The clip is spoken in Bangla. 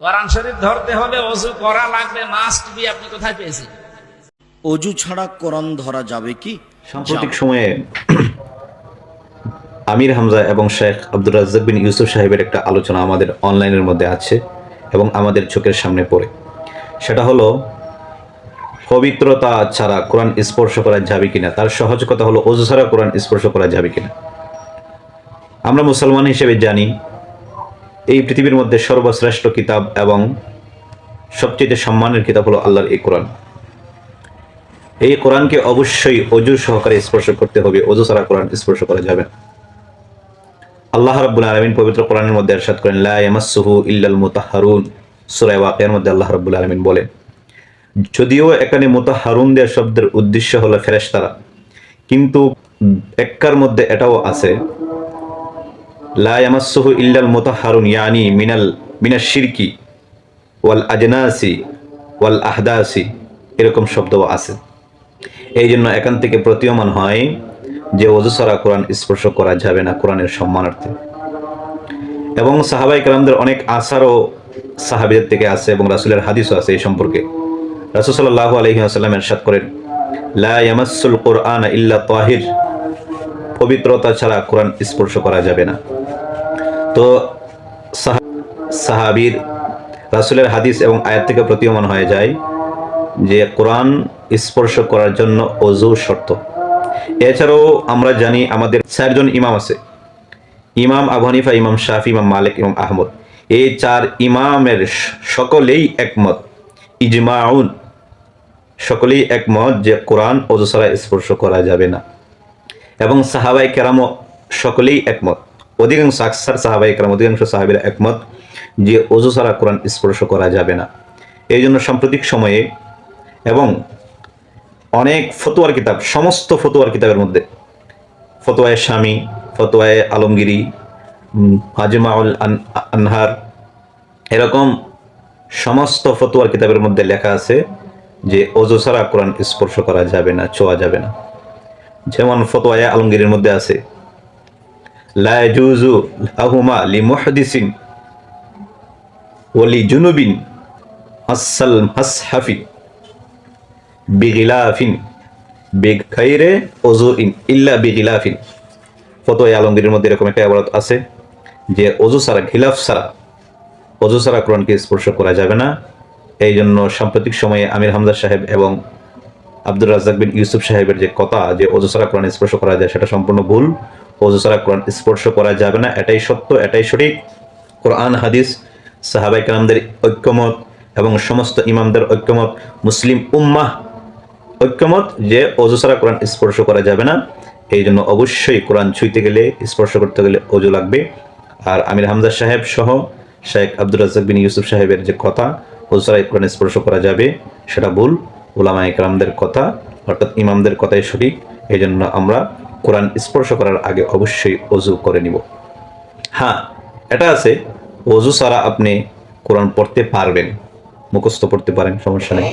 কোরআন শরীফ ধরতে হলে অজু করা লাগবে মাস্ট বি আপনি কোথায় পেয়েছেন? অজু ছাড়া কোরআন ধরা যাবে কি? সাম্প্রতিক সময়ে আমির হামজা এবং শেখ আব্দুর রাজ্জাক বিন ইউসুফ সাহেবের একটা আলোচনা আমাদের অনলাইনের মধ্যে আছে এবং আমাদের চোখের সামনে পড়ে। সেটা হলো পবিত্রতা ছাড়া কোরআন স্পর্শ করা যাবে কিনা? তার সহজ কথা হলো অজু ছাড়া কোরআন স্পর্শ করা যাবে কিনা? আমরা মুসলমান হিসেবে জানি এই পৃথিবীর মধ্যে সর্বশ্রেষ্ঠ কিতাব এবং সবচেয়ে সম্মানের কিতাব হলো আল্লাহর এই কোরআন এই কোরআনকে অবশ্যই অজু সহকারে স্পর্শ করতে হবে অজু ছাড়া কোরআন স্পর্শ করা যাবে না আল্লাহ রাব্বুল আলামিন পবিত্র কোরআনের মধ্যে ارشاد করেন লা ইয়ামাসসুহু ইল্লাল মুতাহহারুন সূরা ওয়াকিয়ার মধ্যে আল্লাহ রাব্বুল আলামিন বলে যদিও এখানে মুতাহহারুনদের শব্দের উদ্দেশ্য হলো ফেরেশতারা কিন্তু এক্কার মধ্যে এটাও আছে লা ইয়ামাসসুহু ইল্লাল মুতাহহারুন ইয়ানি মিনাল মিনাশ শিরকি ওয়াল আজনাসি ওয়াল আহদাসি এরকম শব্দও আছে। এই জন্য এখান থেকে প্রতীয়মান হয় যে ছাড়া কোরআন স্পর্শ করা যাবে না কোরআনের সম্মানার্থে। এবং সাহাবাই কালামদের অনেক আসারও সাহাবিদের থেকে আছে এবং রাসুলের হাদিসও আছে এই সম্পর্কে। রাসুল সাল্লাহ আলহি আসাল্লাম এরশাদ করেন, লা ইয়ামাসসুল কোরআন ইল্লা তাহির। পবিত্রতা ছাড়া কোরআন স্পর্শ করা যাবে না। তো সাহা- সাহাবীর রাসুলের হাদিস এবং আয়াত থেকে প্রতীয়মান হয়ে যায় যে কোরআন স্পর্শ করার জন্য অজু শর্ত। এছাড়াও আমরা জানি আমাদের চারজন ইমাম আছে। ইমাম আবু হানিফা, ইমাম শাফি, ইমাম মালিক, ইমাম আহমদ। এই চার ইমামের সকলেই একমত, ইজমাউন। সকলেই একমত যে কোরআন অজু ছাড়া স্পর্শ করা যাবে না। এবং সাহাবাই কেরামও সকলেই একমত। অধিকাংশ আকসার সাহাবাই কেরাম, অধিকাংশ সাহাবিরা একমত যে অজু ছাড়া কোরআন স্পর্শ করা যাবে না। এই জন্য সাম্প্রতিক সময়ে এবং অনেক ফতোয়ার কিতাব, সমস্ত ফতোয়ার কিতাবের মধ্যে, ফতোয়ায় স্বামী, ফতোয়ায় আলমগিরি আন- আনহার, এরকম সমস্ত ফতোয়ার কিতাবের মধ্যে লেখা আছে যে অজু ছাড়া কোরআন স্পর্শ করা যাবে না, ছোঁয়া যাবে না। যেমন ফতোয়ায় আলমগিরির মধ্যে আছে লা ইয়াজুজু লাহুমা লিমুহদিসিন ওয়ালি জুনুবিন আসসাল মাসহাফি বিগিলাফিন বিগাইরে ওজুইন ইল্লা বিগিলাফিন ফতোয়া আলমগীরের মধ্যে এরকম একটা আবারত আছে যে অজু ছাড়া খিলাফ ছাড়া, অজু ছাড়া কোরআনকে স্পর্শ করা যাবে না। এই জন্য সাম্প্রতিক সময়ে আমির হামজা সাহেব এবং আব্দুর রাজ্জাক বিন ইউসুফ সাহেবের যে কথা, যে অজু ছাড়া কোরআন স্পর্শ করা যায়, সেটা সম্পূর্ণ ভুল। অজু ছাড়া কোরআন স্পর্শ করা যাবে না, এটাই সত্য, এটাই সঠিক। কোরআন, হাদিস সাহাবাই কালামদের ঐক্যমত এবং সমস্ত ইমামদের ঐক্যমত, মুসলিম উম্মাহ ঐক্যমত যে অজু ছাড়া কোরআন স্পর্শ করা যাবে না। এই জন্য অবশ্যই কোরআন ছুঁইতে গেলে, স্পর্শ করতে গেলে অজু লাগবে। আর আমির হামজা সাহেব সহ শেখ আব্দুর রাজ্জাক বিন ইউসুফ সাহেবের যে কথা অজু ছাড়া কোরআন স্পর্শ করা যাবে, সেটা ভুল। ওলামা ইকরামদের কথা, অর্থাৎ ইমামদের কথাই সঠিক। এই জন্য আমরা কোরআন স্পর্শ করার আগে অবশ্যই অজু করে নিব। হ্যাঁ এটা আছে, অজু ছাড়া আপনি কোরআন পড়তে পারবেন, মুখস্থ পড়তে পারেন, সমস্যা নেই।